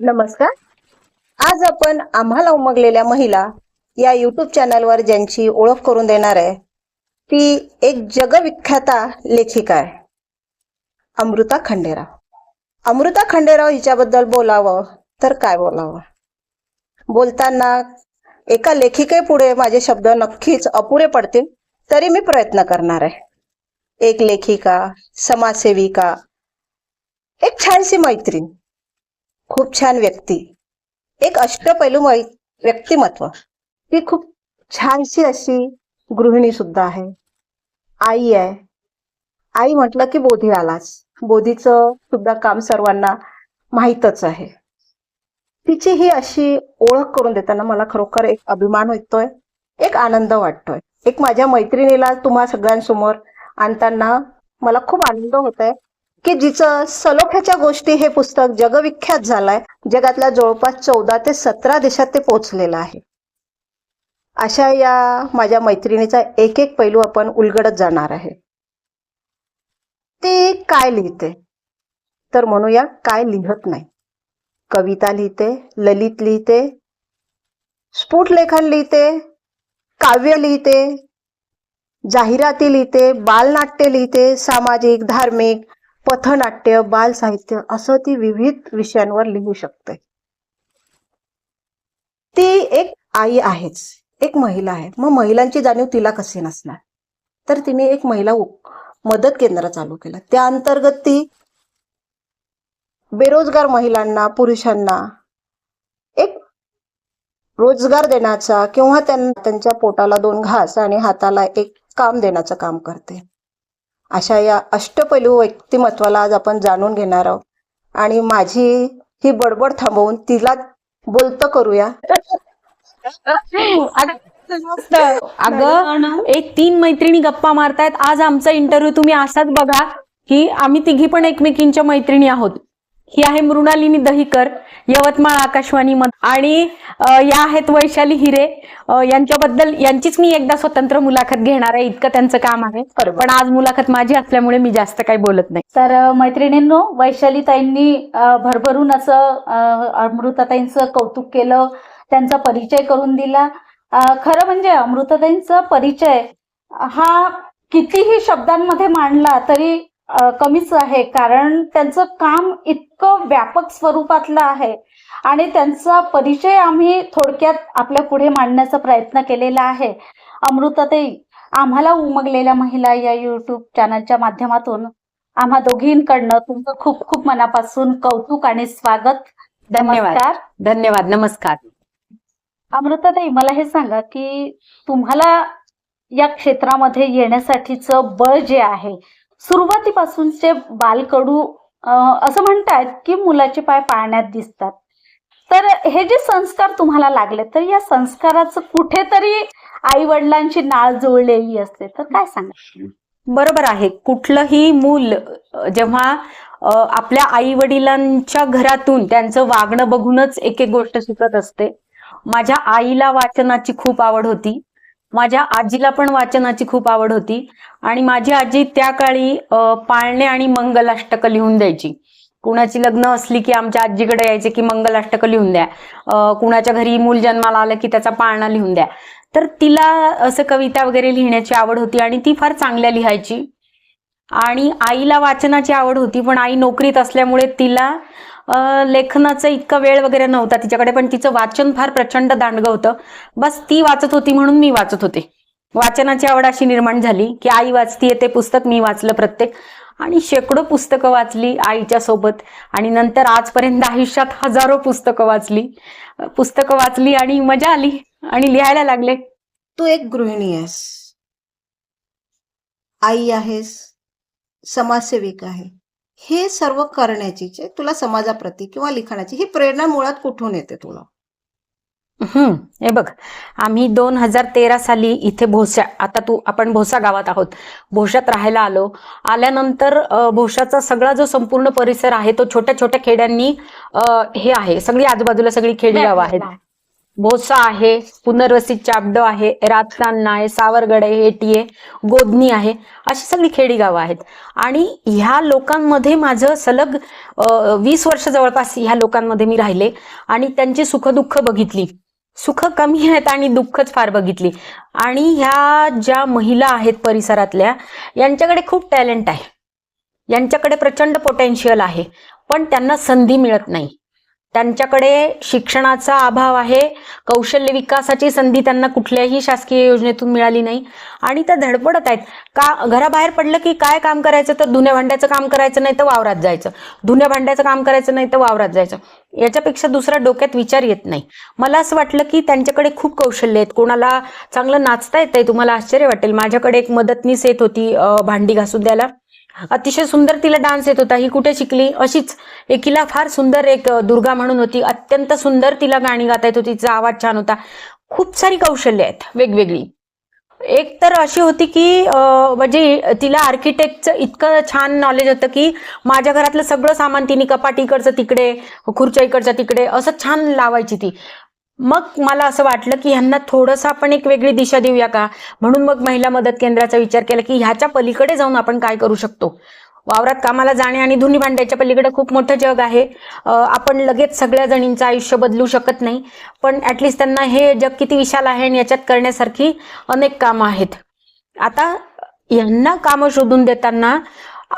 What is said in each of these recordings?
नमस्कार. आज आपण आम्हाला उमगलेल्या महिला या युट्यूब चॅनलवर ज्यांची ओळख करून देणार आहे ती एक जगविख्याता लेखिका आहे. अमृता खंडेराव. अमृता खंडेराव हिच्याबद्दल बोलावं तर काय बोलावं? बोलताना एका लेखिकेपुढे माझे शब्द नक्कीच अपुरे पडतील तरी मी प्रयत्न करणार आहे. एक लेखिका समाजसेविका एक छानशी मैत्रीण. खूप छान व्यक्ती. एक अष्टपैलू व्यक्तिमत्व. ती खूप छानशी अशी गृहिणी सुद्धा आहे. आई आहे. आई म्हटलं की बोधी आलाच. बोधीचं सुद्धा काम सर्वांना माहीतच आहे. तिची ही अशी ओळख करून देताना मला खरोखर एक अभिमान होतोय. एक आनंद वाटतोय. एक माझ्या मैत्रिणीला तुम्हा सगळ्यांसमोर आणताना मला खूप आनंद होत आहे की जिचं सलोख्याच्या गोष्टी हे पुस्तक जगविख्यात झालंय जगातल्या जवळपास चौदा ते सतरा देशात ते पोहोचलेलं आहे. अशा या माझ्या मैत्रिणीचा एक एक पैलू आपण उलगडत जाणार आहे. ती काय लिहिते? तर म्हणूया काय लिहत नाही. कविता लिहिते ललित लिहिते स्फुट लेखन लिहिते काव्य लिहिते जाहिराती लिहिते बालनाट्य लिहिते सामाजिक धार्मिक पथनाट्य बाल साहित्य असं ती विविध विषयांवर लिहू शकते. ती एक आई आहेच एक महिला आहे. मग महिलांची जाणीव तिला कशी नसणार? तर तिने एक महिला मदत केंद्र चालू केलं. त्या अंतर्गत ती बेरोजगार महिलांना पुरुषांना एक रोजगार देण्याचा किंवा त्यांना त्यांच्या पोटाला दोन घास आणि हाताला एक काम देण्याचं काम करते. अशा या अष्टपैलू व्यक्तिमत्वाला आज आपण जाणून घेणार आहोत. आणि माझी ही बडबड थांबवून तिला बोलत करूया. अगं एक तीन मैत्रिणी गप्पा मारतायत. आज आमचा इंटरव्ह्यू तुम्ही असाच बघा की आम्ही तिघी पण एकमेकींच्या मैत्रिणी आहोत. ही आहे मृणालिनी दहीकर यवतमाळ आकाशवाणी आणि या आहेत वैशाली हिरे. यांच्याबद्दल यांचीच मी एकदा स्वतंत्र मुलाखत घेणार आहे इतकं त्यांचं काम आहे. पण आज मुलाखत माझी असल्यामुळे मी जास्त काही बोलत नाही. तर मैत्रिणींनो वैशालीताईंनी अ, भरभरून असं अमृताताईंचं कौतुक केलं त्यांचा परिचय करून दिला. खरं म्हणजे अमृताताईंचा परिचय हा कितीही शब्दांमध्ये मांडला तरी कमीच आहे. कारण त्यांचं काम इतकं व्यापक स्वरूपातलं आहे. आणि त्यांचा परिचय आम्ही थोडक्यात आपल्या पुढे मांडण्याचा प्रयत्न केलेला आहे. अमृताताई आम्हाला उमगलेल्या महिला या युट्यूब चॅनलच्या माध्यमातून आम्हा दोघींकडनं तुमचं खूप खूप मनापासून कौतुक आणि स्वागत. धन्यवाद. धन्यवाद. नमस्कार. अमृताताई मला हे सांगा की तुम्हाला या क्षेत्रामध्ये येण्यासाठीचं बळ जे आहे सुरुवातीपासूनचे बालकडू असं म्हणतात की मुलाचे पाय पाळण्यात दिसतात. तर हे जे संस्कार तुम्हाला लागले तर या संस्काराचं कुठेतरी आई वडिलांची नाळ जुळलेली असते तर काय सांगा बरोबर आहे. कुठलंही मूल जेव्हा आपल्या आई वडिलांच्या घरातून त्यांचं वागणं बघूनच एक एक गोष्ट शिकत असते. माझ्या आईला वाचनाची खूप आवड होती. माझ्या आजीला पण वाचनाची खूप आवड होती. आणि माझी आजी त्या काळी पाळणे आणि मंगलाष्टक लिहून द्यायची. कुणाची लग्न असली की आमच्या आजीकडे यायचे की मंगलाष्टक लिहून द्या. कुणाच्या घरी मूल जन्माला आलं की त्याचा पाळणा लिहून द्या. तर तिला असं कविता वगैरे लिहिण्याची आवड होती आणि ती फार चांगल्या लिहायची. आणि आईला वाचनाची आवड होती पण आई नोकरीत असल्यामुळे तिला लेखनाचा इतका वेळ वगैरे नव्हता तिच्याकडे पण तिचं वाचन फार प्रचंड दांडगं होतं. बस ती वाचत होती म्हणून मी वाचत होते. वाचनाची आवड अशी निर्माण झाली की आई वाचतीये ते पुस्तक मी वाचलं प्रत्येक. आणि शेकडो पुस्तकं वाचली आईच्या सोबत. आणि नंतर आजपर्यंत आयुष्यात हजारो पुस्तकं वाचली. पुस्तकं वाचली आणि मजा आली आणि लिहायला लागले. तू एक गृहिणी आहेस. आई आहेस. समाजसेविका आहे. हे सर्व करण्याची जे तुला समाजाप्रती किंवा लिखाणाची ही प्रेरणा मुळात कुठून येते तुला? हम्म हे बघ आम्ही दोन हजार तेरा साली इथे भोसा आता तू आपण भोसा गावात आहोत. भोशात राहायला आलो. आल्यानंतर भोशाचा सगळा जो संपूर्ण परिसर आहे तो छोट्या छोट्या खेड्यांनी हे आहे. सगळी आजूबाजूला सगळी खेडी गावं आहेत. भोसा आहे पुनर्वसित चाबडो आहे रातकान्ना आहे सावरगड आहे हेटी आहे गोदनी आहे अशी सगळी खेडी गावं आहेत. आणि ह्या लोकांमध्ये माझं सलग वीस वर्ष जवळपास ह्या लोकांमध्ये मी राहिले आणि त्यांची सुखदुःख बघितली. सुख कमी आहेत आणि दुःखच फार बघितली. आणि ह्या ज्या महिला आहेत परिसरातल्या यांच्याकडे खूप टॅलेंट आहे. यांच्याकडे प्रचंड पोटेन्शियल आहे. पण त्यांना संधी मिळत नाही. त्यांच्याकडे शिक्षणाचा अभाव आहे. कौशल्य विकासाची संधी त्यांना कुठल्याही शासकीय योजनेतून मिळाली नाही. आणि त्या धडपडत आहेत. का घराबाहेर पडलं की काय काम करायचं? तर धुण्या भांड्याचं काम करायचं नाही तर वावरात जायचं. धुण्या भांड्याचं काम करायचं नाही तर वावरात जायचं. याच्यापेक्षा दुसरा डोक्यात विचार येत नाही. मला असं वाटलं की त्यांच्याकडे खूप कौशल्य आहेत. कोणाला चांगलं नाचता येत आहे तुम्हाला आश्चर्य वाटेल. माझ्याकडे एक मदतनीस येत होती भांडी घासून द्यायला. अतिशय सुंदर तिला डान्स येत होता. ही कुठे शिकली? अशीच एकीला फार सुंदर एक दुर्गा म्हणून होती. अत्यंत सुंदर तिला गाणी गाता येत होती. तिचा आवाज छान होता. खूप सारी कौशल्य आहेत वेगवेगळी. एक तर अशी होती की म्हणजे तिला आर्किटेक्टचं इतकं छान नॉलेज होतं की माझ्या घरातलं सगळं सामान तिने कपाट इकडचं तिकडे खुर्च्या इकडच्या तिकडे असं छान लावायची ती. मग मला असं वाटलं की ह्यांना थोडंसं आपण एक वेगळी दिशा देऊया का? म्हणून मग महिला मदत केंद्राचा विचार केला की ह्याच्या पलीकडे जाऊन आपण काय करू शकतो? वावरात कामाला जाणे आणि धुनी भांड्याच्या पलीकडे खूप मोठं जग आहे. आपण लगेच सगळ्या जणींचं आयुष्य बदलू शकत नाही. पण ॲटलिस्ट त्यांना हे जग किती विशाल आहे आणि याच्यात करण्यासारखी अनेक कामं आहेत. आता यांना कामं शोधून देताना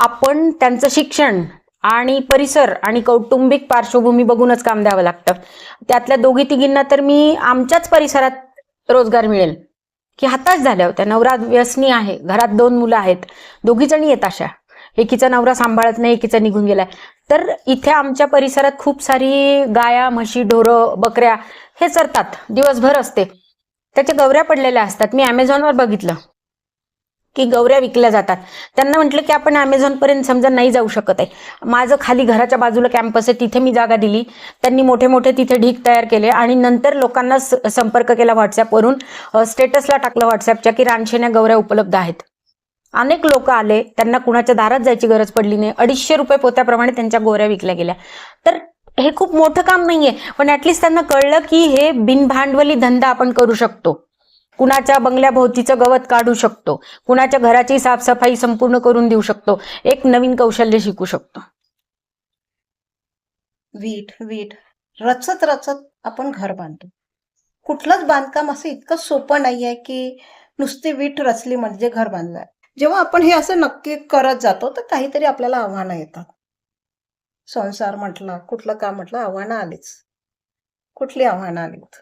आपण त्यांचं शिक्षण आणि परिसर आणि कौटुंबिक पार्श्वभूमी बघूनच काम द्यावं लागतं. त्यातल्या दोघी तिघींना तर मी आमच्याच परिसरात रोजगार मिळेल. की हाताच झाल्या होत्या. नवरा व्यसनी आहे. घरात दोन मुलं आहेत. दोघी जणी येत अशा. एकीचा नवरा सांभाळत नाही एकीचा निघून गेलाय. तर इथे आमच्या परिसरात खूप सारी गाया म्हशी ढोरं बकऱ्या हे चरतात. दिवसभर असते. त्याच्या गवऱ्या पडलेल्या असतात. मी अमेझॉनवर बघितलं. की गौऱ्या विकल्या जातात. त्यांना म्हटलं की आपण अमेझॉनपर्यंत समजा नाही जाऊ शकत आहे. माझं खाली घराच्या बाजूला कॅम्पस आहे तिथे मी जागा दिली. त्यांनी मोठे मोठे तिथे ढीक तयार केले आणि नंतर लोकांना संपर्क केला व्हॉट्सॲपवरून स्टेटसला टाकलं व्हॉट्सॲपच्या की रानशेण्या गौऱ्या उपलब्ध आहेत. अनेक लोक आले त्यांना कुणाच्या दारात जायची गरज पडली नाही. अडीचशे रुपये पोत्याप्रमाणे त्यांच्या गोऱ्या विकल्या गेल्या. तर हे खूप मोठं काम नाहीये पण ऍटलिस्ट त्यांना कळलं की हे बिनभांडवली धंदा आपण करू शकतो. कुणाच्या बंगल्याभोवतीचं गवत काढू शकतो. कुणाच्या घराची साफसफाई संपूर्ण करून देऊ शकतो. एक नवीन कौशल्य शिकू शकतो. वीट वीट. रचत रचत आपण घर बांधतो. कुठलंच बांधकाम असं इतकं सोपं नाहीये की नुसती वीट रचली म्हणजे घर बांधलं. जेव्हा आपण हे असं नक्की करत जातो तर काहीतरी आपल्याला आव्हानं येतात. संसार म्हटलं कुठलं काम म्हटलं आव्हानं आलीच. कुठली आव्हानं आलीत?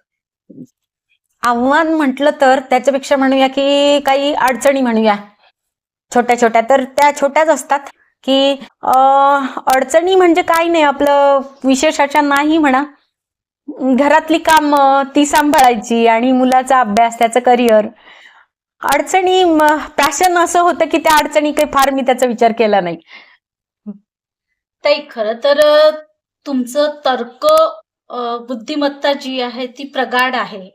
आव्हान म्हटलं तर त्याच्यापेक्षा म्हणूया की काही अडचणी म्हणूया. छोट्या छोट्या. तर त्या छोट्याच असतात की अडचणी म्हणजे काय नाही. आपलं विशेष अशा नाही म्हणा. घरातली काम ती सांभाळायची आणि मुलाचा अभ्यास त्याचं करिअर. अडचणी म, प्राशन असं होतं की त्या अडचणी काही फार मी त्याचा विचार केला नाही. ताई खरं तर तुमचं तर्क बुद्धिमत्ता जी आहे ती प्रगाढ आहे.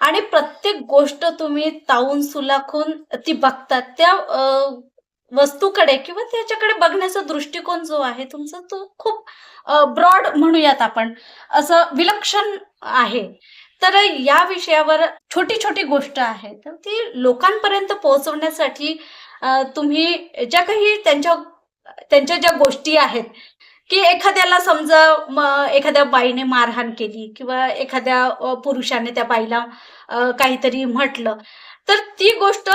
आणि प्रत्येक गोष्ट तुम्ही ताऊन सुलाखून ती बघतात. त्या वस्तूकडे किंवा त्याच्याकडे बघण्याचा दृष्टिकोन जो आहे तुमचा तो खूप ब्रॉड म्हणूयात आपण. असं विलक्षण आहे. तर या विषयावर छोटी छोटी गोष्ट आहे. तर ती लोकांपर्यंत पोहोचवण्यासाठी तुम्ही ज्या काही त्यांच्या त्यांच्या ज्या गोष्टी आहेत की एखाद्याला समजा एखाद्या बाईने मारहाण केली किंवा एखाद्या पुरुषाने त्या बाईला काहीतरी म्हटलं तर ती गोष्ट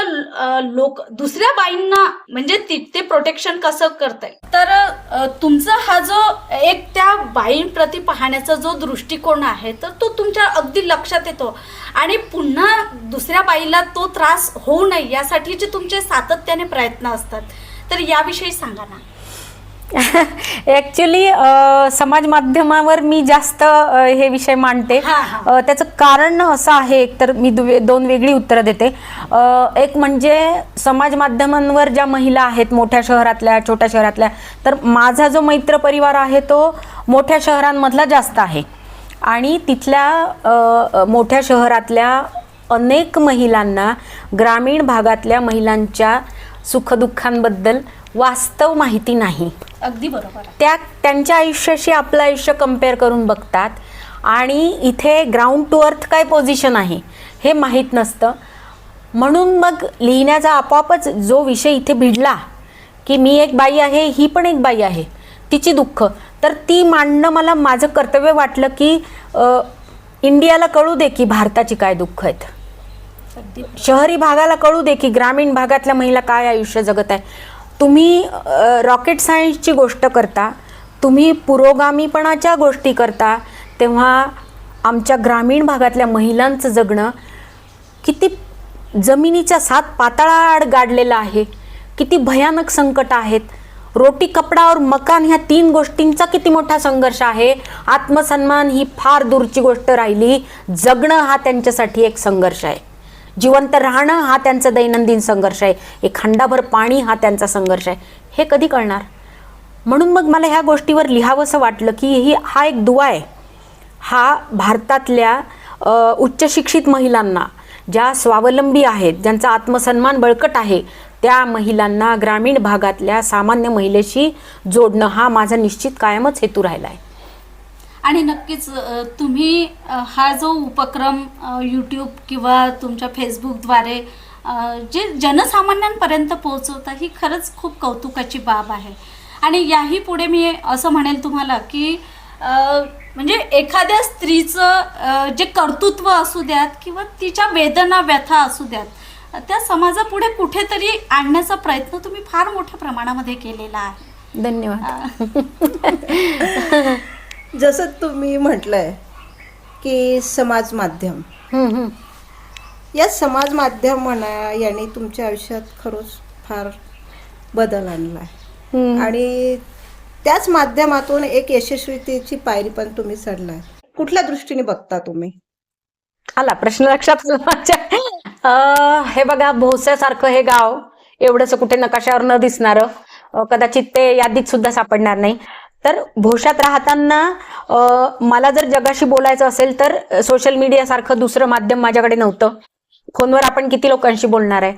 लोक दुसऱ्या बाईंना म्हणजे ते प्रोटेक्शन कसं करताय तर तुमचा हा जो एक त्या बाईंप्रती पाहण्याचा जो दृष्टिकोन आहे तर तो तुमच्या अगदी लक्षात येतो. आणि पुन्हा दुसऱ्या बाईला तो त्रास होऊ नये यासाठी जे तुमचे सातत्याने प्रयत्न असतात. तर याविषयी सांगा ना. ऍक्च्युली समाज माध्यमावर मी जास्त अ, हे विषय मांडते. अ, त्याचं कारण असं आहे एक तर मी दु- दोन वेगळी उत्तरं देते. अ, एक म्हणजे समाज माध्यमांवर ज्या महिला आहेत मोठ्या शहरातल्या छोट्या शहरातल्या तर माझा जो मैत्र परिवार आहे तो मोठ्या शहरांमधला जास्त आहे. आणि तिथल्या अ, अ, मोठ्या शहरातल्या अनेक महिलांना ग्रामीण भागातल्या महिलांच्या सुखदुःखांबद्दल वास्तव माहिती नाही. अगदी बरोबर त्या त्यांच्या आयुष्याशी आपलं आयुष्य कंपेअर करून बघतात. आणि इथे ग्राउंड टू अर्थ काय पोझिशन आहे हे माहीत नसतं. म्हणून मग लिहिण्याचा आपोआपच जो विषय इथे भिडला की मी एक बाई आहे ही पण एक बाई आहे तिची दुःख. तर ती मांडणं मला माझं कर्तव्य वाटलं की इंडियाला कळू दे की भारताची काय दुःख आहेत. शहरी भागाला कळू दे की ग्रामीण भागातल्या महिला काय आयुष्य जगत आहे. तुम्ही रॉकेट सायन्सची गोष्ट करता तुम्ही पुरोगामीपणाच्या गोष्टी करता तेव्हा आमच्या ग्रामीण भागातल्या महिलांचं जगणं किती जमिनीच्या सात पाताळाआड गाडलेलं आहे किती भयानक संकट आहेत. रोटी कपडा और मकान ह्या तीन गोष्टींचा किती मोठा संघर्ष आहे. आत्मसन्मान ही फार दूरची गोष्ट राहिली. जगणं हा त्यांच्यासाठी एक संघर्ष आहे. जिवंत राहणं हा त्यांचा दैनंदिन संघर्ष आहे. एक खंडाभर पाणी हा त्यांचा संघर्ष आहे. हे कधी कळणार? म्हणून मग मला ह्या गोष्टीवर लिहावंसं वाटलं की ही हा एक दुवा आहे. हा भारतातल्या उच्चशिक्षित महिलांना ज्या स्वावलंबी आहेत ज्यांचा आत्मसन्मान बळकट आहे त्या महिलांना ग्रामीण भागातल्या सामान्य महिलेशी जोडणं हा माझा निश्चित कायमच हेतू राहिला आहे आणि नक्कीच तुम्ही हा जो उपक्रम यूट्यूब किंवा तुमच्या फेसबुकद्वारे जे जनसामान्यांपर्यंत पोहोचवता ही खरंच खूप कौतुकाची बाब आहे. आणि याही पुढे मी असं म्हणेल तुम्हाला की म्हणजे एखाद्या स्त्रीचं जे कर्तृत्व असू द्यात किंवा तिच्या वेदना व्यथा असू द्यात त्या समाजापुढे कुठेतरी आणण्याचा प्रयत्न तुम्ही फार मोठ्या प्रमाणामध्ये केलेला आहे. धन्यवाद. जसं तुम्ही म्हटलंय की समाज माध्यम. हम्म, हम्म. या समाज माध्यम म्हणा याने तुमच्या आयुष्यात खरंच फार बदल आणला आहे हम्म. आणि त्याच माध्यमातून एक यशस्वीतेची पायरी पण तुम्ही चढलाय. कुठल्या दृष्टीने बघता तुम्ही? आला प्रश्न लक्षात आला माझ्या. अं, हे बघा भोसऱ्यासारखं हे गाव एवढंसं कुठे नकाशावर न दिसणारं कदाचित ते यादीत सुद्धा सापडणार नाही. तर भोशात राहताना मला जर जगाशी बोलायचं असेल तर सोशल मीडिया सारखं दुसरं माध्यम माझ्याकडे नव्हतं. फोनवर आपण किती लोकांशी बोलणार आहे?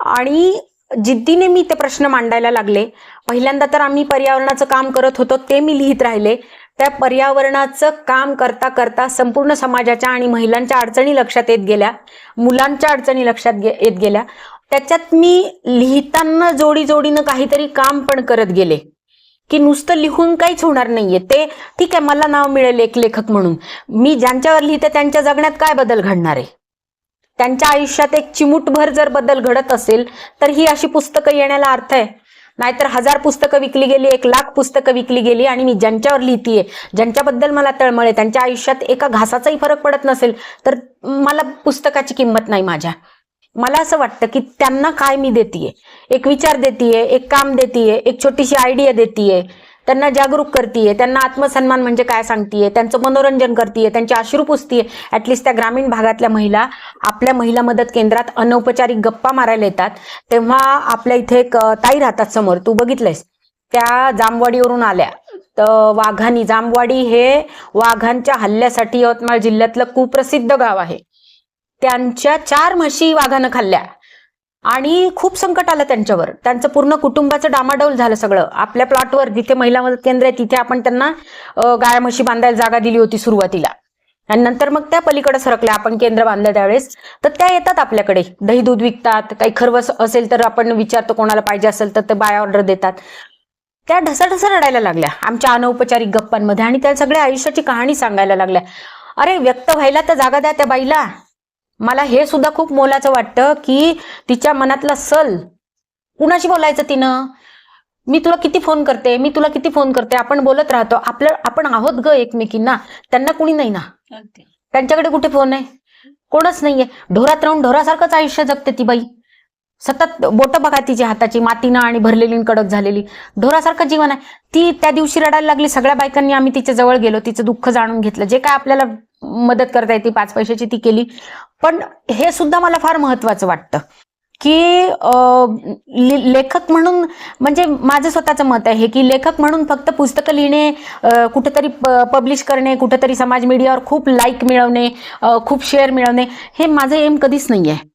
आणि जिद्दीने मी ते प्रश्न मांडायला लागले. पहिल्यांदा तर आम्ही पर्यावरणाचं काम करत होतो ते मी लिहित राहिले. त्या पर्यावरणाचं काम करता करता संपूर्ण समाजाच्या आणि महिलांच्या अडचणी लक्षात येत गेल्या. मुलांच्या अडचणी लक्षात गे- येत गेल्या. त्याच्यात मी लिहिताना जोडी जोडीनं काहीतरी काम पण करत गेले. की नुसतं लिहून काहीच होणार नाहीये. ते ठीक आहे मला नाव मिळेल एक लेखक म्हणून. मी ज्यांच्यावर लिहिते त्यांच्या जगण्यात काय बदल घडणार आहे? त्यांच्या आयुष्यात एक चिमूटभर जर बदल घडत असेल तर ही अशी पुस्तकं येण्याला अर्थ आहे. नाहीतर हजार पुस्तकं विकली गेली एक लाख पुस्तकं विकली गेली आणि मी ज्यांच्यावर लिहितीये ज्यांच्याबद्दल मला तळमळ आहे त्यांच्या आयुष्यात एका घासाचाही फरक पडत नसेल तर मला पुस्तकाची किंमत नाही माझ्या. मला असं वाटतं की त्यांना काय मी देतीये? एक विचार देतीये एक काम देतीये एक छोटीशी आयडिया देतीये. त्यांना जागरूक करतीये त्यांना आत्मसन्मान म्हणजे काय सांगतीये त्यांचं मनोरंजन करतीये त्यांची अश्रू पुसतीये. ऍटलिस्ट त्या ग्रामीण भागातल्या महिला आपल्या महिला मदत केंद्रात अनौपचारिक गप्पा मारायला येतात. तेव्हा आपल्या इथे एक ताई राहतात समोर. तू बघितलंयस? त्या जामवाडीवरून आल्या. तर वाघानी जामवाडी हे वाघांच्या हल्ल्यासाठी यवतमाळ जिल्ह्यातलं कुप्रसिद्ध गाव आहे. त्यांच्या चार म्हशी वाघानं खाल्ल्या. आणि खूप संकट आलं त्यांच्यावर. त्यांचं पूर्ण कुटुंबाचं डामाडौल झालं सगळं. आपल्या प्लॉटवर जिथे महिला मदत केंद्र आहे तिथे आपण त्यांना गाय म्हशी बांधायला जागा दिली होती सुरुवातीला. आणि नंतर मग त्या पलीकडे सरकल्या. आपण केंद्र बांधलं त्यावेळेस. तर त्या येतात आपल्याकडे. दही दूध विकतात. काही खरवस असेल तर आपण विचारतो कोणाला पाहिजे असेल तर ते बाय ऑर्डर देतात. त्या ढसाढसा रडायला लागल्या. आमच्या अनौपचारिक गप्पांमध्ये आणि त्या सगळ्या आयुष्याची कहाणी सांगायला लागल्या. अरे व्यक्त व्हायला तर जागा द्या त्या बाईला. मला हे सुद्धा खूप मोलाचं वाटतं की तिच्या मनातला सल कुणाशी बोलायचं तिनं? मी तुला किती फोन करते? मी तुला किती फोन करते? आपण बोलत राहतो. आपलं आपण आहोत ग एकमेकींना. त्यांना कुणी नाही ना? त्यांच्याकडे कुठे फोन आहे? कोणच नाहीये. ढोरात राहून ढोरासारखंच आयुष्य जगते ती बाई. सतत बोट बघा तिची हाताची मातीनं आणि भरलेली कडक झालेली. ढोरासारखं जीवन आहे. ती त्या दिवशी रडायला लागली. सगळ्या बायकांनी आम्ही तिच्या जवळ गेलो. तिचं दुःख जाणून घेतलं. जे काय आपल्याला मदत करता येते पाच पैशाची ती केली. पण हे सुद्धा मला फार महत्वाचं वाटतं की लेखक म्हणून म्हणजे माझं स्वतःचं मत आहे की लेखक म्हणून फक्त पुस्तकं लिहिणे अं, कुठेतरी पब्लिश करणे कुठेतरी समाज मीडियावर खूप लाईक मिळवणे खूप शेअर मिळवणे हे माझं एम कधीच नाही आहे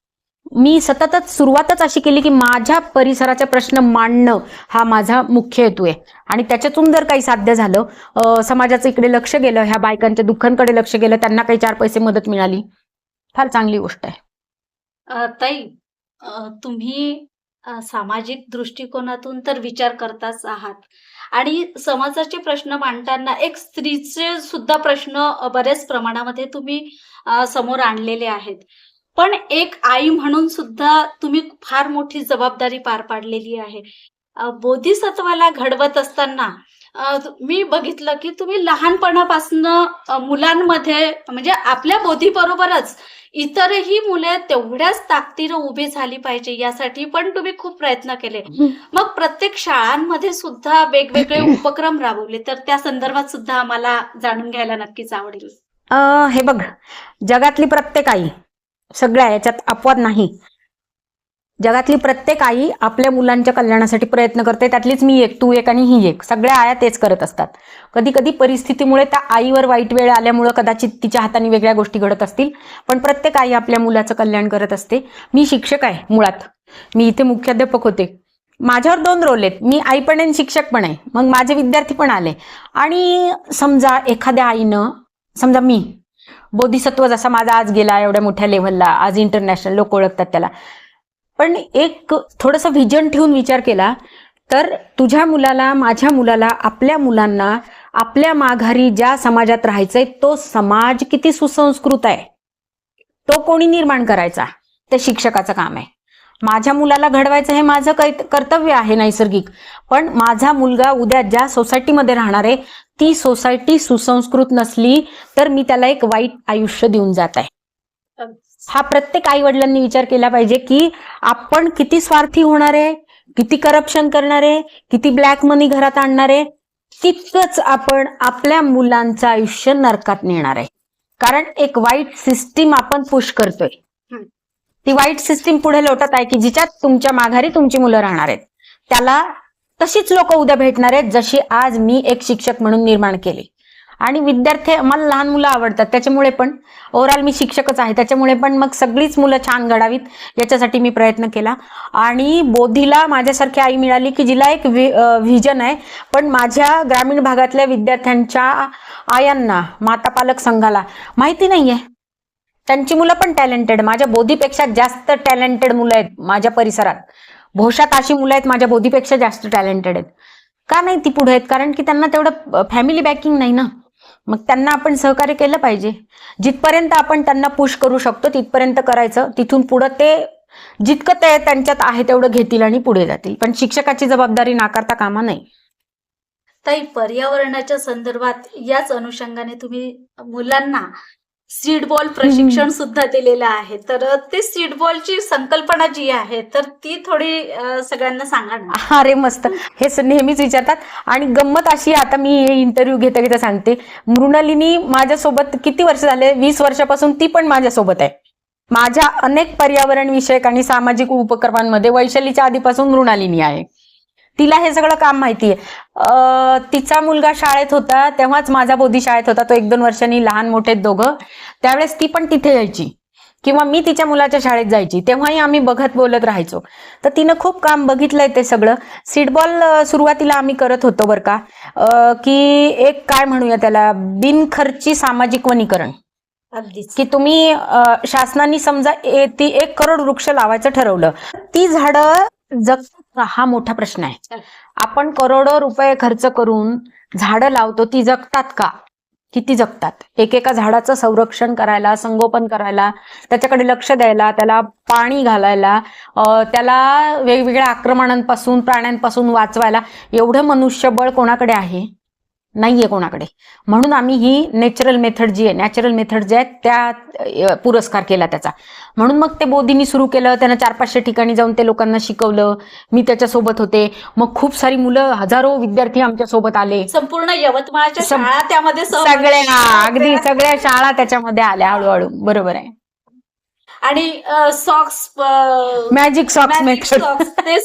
मी सततच सुरुवातच अशी केली की माझ्या परिसराचा प्रश्न मांडणं हा माझा मुख्य हेतू आहे. आणि त्याच्यातून जर काही साध्य झालं समाजाचं इकडे लक्ष गेलं ह्या बायकांच्या दुःखांकडे लक्ष गेलं त्यांना काही चार पैसे मदत मिळाली फार चांगली गोष्ट आहे. ताई तुम्ही सामाजिक दृष्टिकोनातून तर विचार करताच आहात. आणि समाजाचे प्रश्न मांडताना एक स्त्रीचे सुद्धा प्रश्न बऱ्याच प्रमाणामध्ये तुम्ही समोर आणलेले आहेत. पण एक आई म्हणून सुद्धा तुम्ही फार मोठी जबाबदारी पार पाडलेली आहे. बोधिसत्वाला घडवत असताना मी बघितलं की तुम्ही लहानपणापासून मुलांमध्ये म्हणजे आपल्या बोधीबरोबरच इतरही मुले तेवढ्याच ताकदीनं उभी झाली पाहिजे यासाठी पण तुम्ही खूप प्रयत्न केले. मग प्रत्येक शाळांमध्ये सुद्धा वेगवेगळे उपक्रम राबवले. तर त्या संदर्भात सुद्धा आम्हाला जाणून घ्यायला नक्कीच आवडेल. अ, हे बघ. जगातली प्रत्येक आई सगळ्या याच्यात अपवाद नाही. जगातली प्रत्येक आई आपल्या मुलांच्या कल्याणासाठी प्रयत्न करते. त्यातलीच मी एक तू एक आणि ही एक. सगळ्या आया तेच करत असतात. कधी कधी परिस्थितीमुळे त्या आईवर वाईट वेळ आल्यामुळं कदाचित तिच्या हाताने वेगळ्या गोष्टी घडत असतील. पण प्रत्येक आई आपल्या मुलाचं कल्याण करत असते. मी शिक्षक आहे मुळात. मी इथे मुख्याध्यापक होते. माझ्यावर दोन रोल आहेत. मी आई पण आहे शिक्षक पण आहे. मग माझे विद्यार्थी पण आले. आणि समजा एखाद्या आईनं समजा मी बोधिसत्व जसा माझा आज गेला एवढ्या मोठ्या लेव्हलला आज इंटरनॅशनल लोक ओळखतात त्याला. पण एक थोडंसं व्हिजन ठेवून विचार केला तर तुझ्या मुलाला माझ्या मुलाला आपल्या मुलांना आपल्या माघारी ज्या समाजात राहायचंय तो समाज किती सुसंस्कृत आहे? तो कोणी निर्माण करायचा? ते शिक्षकाचं काम आहे. माझ्या मुलाला घडवायचं हे माझं कै- कर्तव्य आहे नैसर्गिक. पण माझा मुलगा उद्या ज्या सोसायटीमध्ये राहणार आहे ती सोसायटी सुसंस्कृत नसली तर मी त्याला एक वाईट आयुष्य देऊन जात आहे. हा प्रत्येक आई वडिलांनी विचार केला पाहिजे की आपण किती स्वार्थी होणार आहे किती करप्शन करणार आहे किती ब्लॅक मनी घरात आणणार आहे तितकंच आपण आपल्या मुलांचं आयुष्य नरकात नेणार आहे. कारण एक वाईट सिस्टीम आपण पुश करतोय. ती वाईट सिस्टीम पुढे लोटत आहे की जिच्यात तुमच्या माघारी तुमची मुलं राहणार आहेत. त्याला तशीच लोक उद्या भेटणार आहेत जशी आज मी एक शिक्षक म्हणून निर्माण केली. आणि विद्यार्थी मला लहान मुलं आवडतात. त्याच्यामुळे पण ओव्हरऑल मी शिक्षकच आहे. त्याच्यामुळे पण मग सगळीच मुलं छान घडावीत. याच्यासाठी मी प्रयत्न केला. आणि बोधीला माझ्यासारखी आई मिळाली की जिला एक व्हिजन आहे. पण माझ्या ग्रामीण भागातल्या विद्यार्थ्यांच्या आयांना माता पालक संघाला माहिती नाहीये. त्यांची मुलं पण टॅलेंटेड. माझ्या बोधीपेक्षा जास्त टॅलेंटेड मुलं आहेत माझ्या परिसरात. भोशात अशी मुलं आहेत माझ्या बोधीपेक्षा जास्त टॅलेंटेड आहेत. का नाही ती पुढे आहेत? कारण की त्यांना तेवढं फॅमिली बॅकिंग नाही ना. मग त्यांना आपण सहकार्य केलं पाहिजे. जिथपर्यंत आपण त्यांना पुश करू शकतो तिथपर्यंत करायचं. तिथून पुढं ते जितकं ते त्यांच्यात आहे तेवढं घेतील आणि पुढे जातील. पण शिक्षकाची जबाबदारी नाकारता कामा नाही ताई पर्यावरणाच्या संदर्भात याच अनुषंगाने तुम्ही मुलांना सीड बॉल प्रशिक्षण सुद्धा दिलेलं आहे. तर ते सीड बॉलची संकल्पना जी आहे तर ती थोडी सगळ्यांना सांगा ना. अरे मस्त. हे नेहमीच विचारतात. आणि गंमत अशी आता मी इंटरव्ह्यू घेता घेता सांगते. मृणालिनी माझ्यासोबत किती वर्ष झाले? वीस वर्षापासून ती पण माझ्यासोबत आहे. माझ्या अनेक पर्यावरण विषयक आणि सामाजिक उपक्रमांमध्ये वैशालीच्या आधीपासून मृणालिनी आहे. तिला हे सगळं काम माहिती आहे तिचा मुलगा शाळेत होता तेव्हाच माझा बोधी शाळेत होता तो एक दोन वर्षांनी लहान मोठे दोघं. त्यावेळेस ती पण तिथे यायची. किंवा मी तिच्या मुलाच्या शाळेत जायची तेव्हाही आम्ही बघत बोलत राहायचो. तर तिनं खूप काम बघितलंय ते सगळं. सीटबॉल सुरुवातीला आम्ही करत होतो बरं का. की एक काय म्हणूया त्याला बिनखर्ची सामाजिक वनीकरण. की तुम्ही शासनाने समजा ती एक करोड वृक्ष लावायचं ठरवलं. ती झाडं का हा मोठा प्रश्न आहे. आपण करोडो रुपये खर्च करून झाडं लावतो ती जगतात का? किती जगतात? एकेका झाडाचं संरक्षण करायला संगोपन करायला त्याच्याकडे लक्ष द्यायला त्याला पाणी घालायला त्याला वेगवेगळ्या आक्रमणांपासून प्राण्यांपासून वाचवायला एवढं मनुष्यबळ कोणाकडे आहे? नाहीये कोणाकडे. म्हणून आम्ही ही नॅचरल मेथड जी आहे नॅचरल मेथड जे आहे त्या पुरस्कार केला त्याचा. म्हणून मग ते मोदींनी सुरू केलं त्यानं चार पाचशे ठिकाणी जाऊन ते लोकांना शिकवलं. मी त्याच्यासोबत होते. मग खूप सारी मुलं हजारो विद्यार्थी आमच्यासोबत आले. संपूर्ण यवतमाळच्या शाळा त्यामध्ये सगळ्या अगदी. सगळ्या शाळा त्याच्यामध्ये आल्या हळूहळू. बरोबर आहे. आणि सॉक्स मॅजिक सॉक्स मेथड ते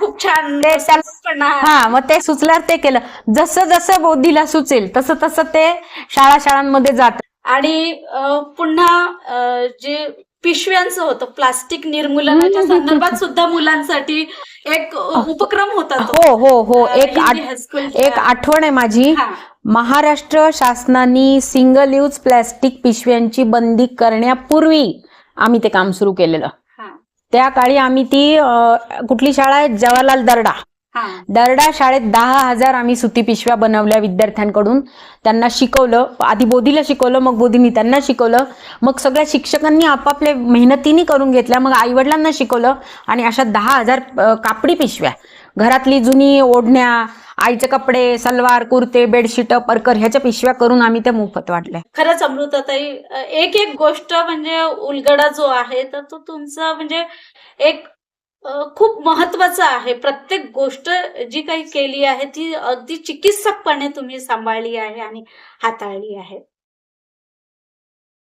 खूप छान. हा. मग ते सुचल्यावर ते केलं. जसं जसं बोधीला सुचेल तसं तसं ते शाळा शाळांमध्ये जात. आणि पुन्हा जे पिशव्यांचं होतं प्लास्टिक निर्मूलनाच्या संदर्भात सुद्धा मुलांसाठी एक उपक्रम होता. हो हो हो. एक एक आठवण आहे माझी. महाराष्ट्र शासनाने सिंगल यूज प्लॅस्टिक पिशव्यांची बंदी करण्यापूर्वी आम्ही ते काम सुरू केलेलं. त्या काळी आम्ही ती कुठली शाळा आहे? जवाहरलाल दर्डा. हा. दर्डा शाळेत दहा हजार आम्ही सुती पिशव्या बनवल्या विद्यार्थ्यांकडून. त्यांना शिकवलं आधी बोधीला शिकवलं मग बोधीनी त्यांना शिकवलं. मग सगळ्या शिक्षकांनी आपापल्या मेहनतीने करून घेतल्या मग आईवडिलांना शिकवलं. आणि अशा दहा हजार कापडी पिशव्या. घरातली जुनी ओढण्या आईचे कपडे सलवार कुर्ते बेडशीट परकर ह्याच्या पिशव्या करून आम्ही त्या मोफत वाटल्या खरंच अमृताताई एक एक गोष्ट म्हणजे उलगडा जो आहे तर तो तुमचा म्हणजे एक खूप महत्त्वाचा आहे. प्रत्येक गोष्ट जी काही केली आहे ती अगदी चिकित्सकपणे तुम्ही सांभाळली आहे आणि हाताळली आहे.